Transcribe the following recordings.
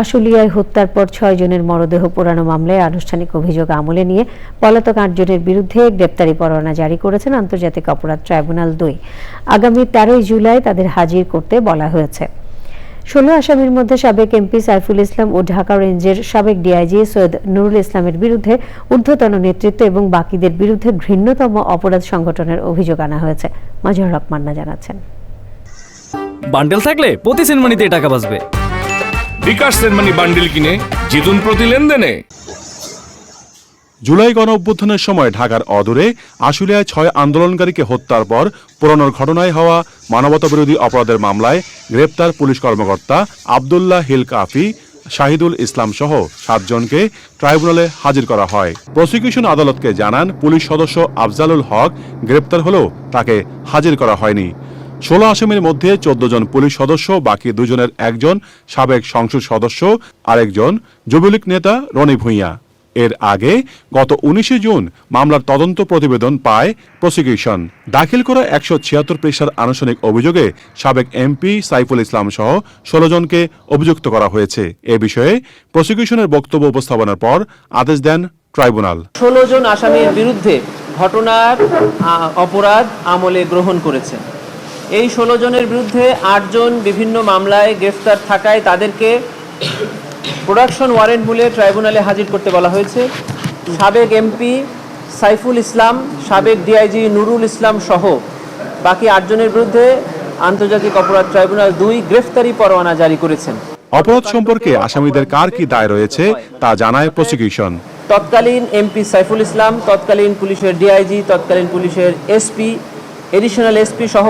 আশুলিয়ায় হত্যার পর ছয় জনের মরদেহ পোড়ানো মামলায় আনুষ্ঠানিক অভিযোগ আমলে নিয়ে পলাতক আটজনের বিরুদ্ধে গ্রেপ্তারি পরোয়ানা জারি করেছেন আন্তর্জাতিক অপরাধ ট্রাইব্যুনাল দুই। আগামী তেরোই জুলাই তাদের হাজির করতে বলা হয়েছে। ষোলো আসামির মধ্যে সাবেক এমপি সাইফুল ইসলাম ও ঢাকা রেঞ্জের সাবেক ডিআইজি সৈয়দ নুরুল ইসলামের বিরুদ্ধে ঊর্ধ্বতন নেতৃত্ব এবং বাকিদের বিরুদ্ধে ঘৃণ্যতম অপরাধ সংগঠনের অভিযোগ আনা হয়েছে। মাজহর হক মান্না জানাচ্ছেন। বান্ডেল থাকলে প্রতি সেনমানিতে টাকা বাঁচবে। বান্ডিল কিনে জিতুন প্রতি লেনদেনে। জুলাই গণ অভ্যুত্থানের সময় ঢাকার অদূরে আশুলিয়ায় ছয় আন্দোলনকারীকে হত্যার পর পুরনোর ঘটনায় হওয়া মানবতা বিরোধী অপরাধের মামলায় গ্রেপ্তার পুলিশ কর্মকর্তা আবদুল্লাহ হিল কাফি, শাহিদুল ইসলাম সহ সাতজনকে ট্রাইব্যুনালে হাজির করা হয়। প্রসিকিউশন আদালতকে জানান, পুলিশ সদস্য আফজালুল হক গ্রেপ্তার হলেও তাকে হাজির করা হয়নি। ষোলো আসামির মধ্যে চোদ্দ জন পুলিশ সদস্য, বাকি দুজনের একজন সাবেক সংসদ সদস্য, আরেকজন যুবলীগ নেতা রনি ভূঁইয়া। এর আগে গত উনিশে জুন মামলার তদন্ত প্রতিবেদন পায় প্রসিকিউশন। দাখিল করা একশো ছিয়াত্তর পৃষ্ঠার আনুষ্ঠানিক অভিযোগে সাবেক এমপি সাইফুল ইসলাম সহ ষোলো জনকে অভিযুক্ত করা হয়েছে। এ বিষয়ে প্রসিকিউশনের বক্তব্য উপস্থাপনের পর আদেশ দেন ট্রাইব্যুনাল। ষোলো জন আসামির বিরুদ্ধে ঘটনার অপরাধ আমলে গ্রহণ করেছেন এই ষোলো জনের বিরুদ্ধে আটজন বিভিন্ন মামলায় গ্রেফতার থাকায় তাদেরকে প্রোডাকশন ওয়ারেন্ট বলে ট্রাইব্যুনালে হাজির করতে বলা হয়েছে। সাবেক এমপি সাইফুল ইসলাম সাবেক ডিআইজি নুরুল ইসলাম সহ বাকি আটজনের বিরুদ্ধে আন্তর্জাতিক অপরাধ ট্রাইব্যুনাল দুই গ্রেফতারি পরোয়ানা জারি করেছেন। অপরাধ সম্পর্কে আসামিদের কার কি দায় রয়েছে তা জানায় প্রসিকিউশন। তৎকালীন এমপি সাইফুল ইসলাম তৎকালীন পুলিশের ডিআইজি তৎকালীন পুলিশের এসপি এডিশনাল এসপি সহ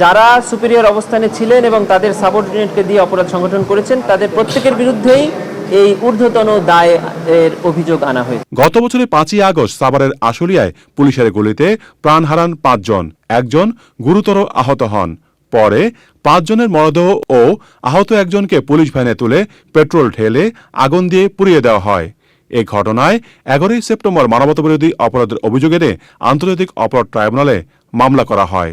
যারা সুপিরিয়র অবস্থানে ছিলেন এবং তাদের সাবঅর্ডিনেটকে দিয়ে অপরাধ সংগঠন করেছেন, তাদের প্রত্যেকের বিরুদ্ধেই এই ঊর্ধ্বতন দায়ের অভিযোগ আনা হয়েছে। গত বছরের পাঁচই আগস্ট সাভারের আশুলিয়ায় পুলিশের গুলিতে প্রাণ হারান পাঁচজন। একজন গুরুতর আহত হন। পরে পাঁচজনের মরদেহ ও আহত একজনকে পুলিশ ভ্যানে তুলে পেট্রোল ঢেলে আগুন দিয়ে পুড়িয়ে দেওয়া হয়। এই ঘটনায় এগারোই সেপ্টেম্বর মানবতাবিরোধী অপরাধের অভিযোগ আন্তর্জাতিক অপরাধ ট্রাইব্যুনালে মামলা করা হয়।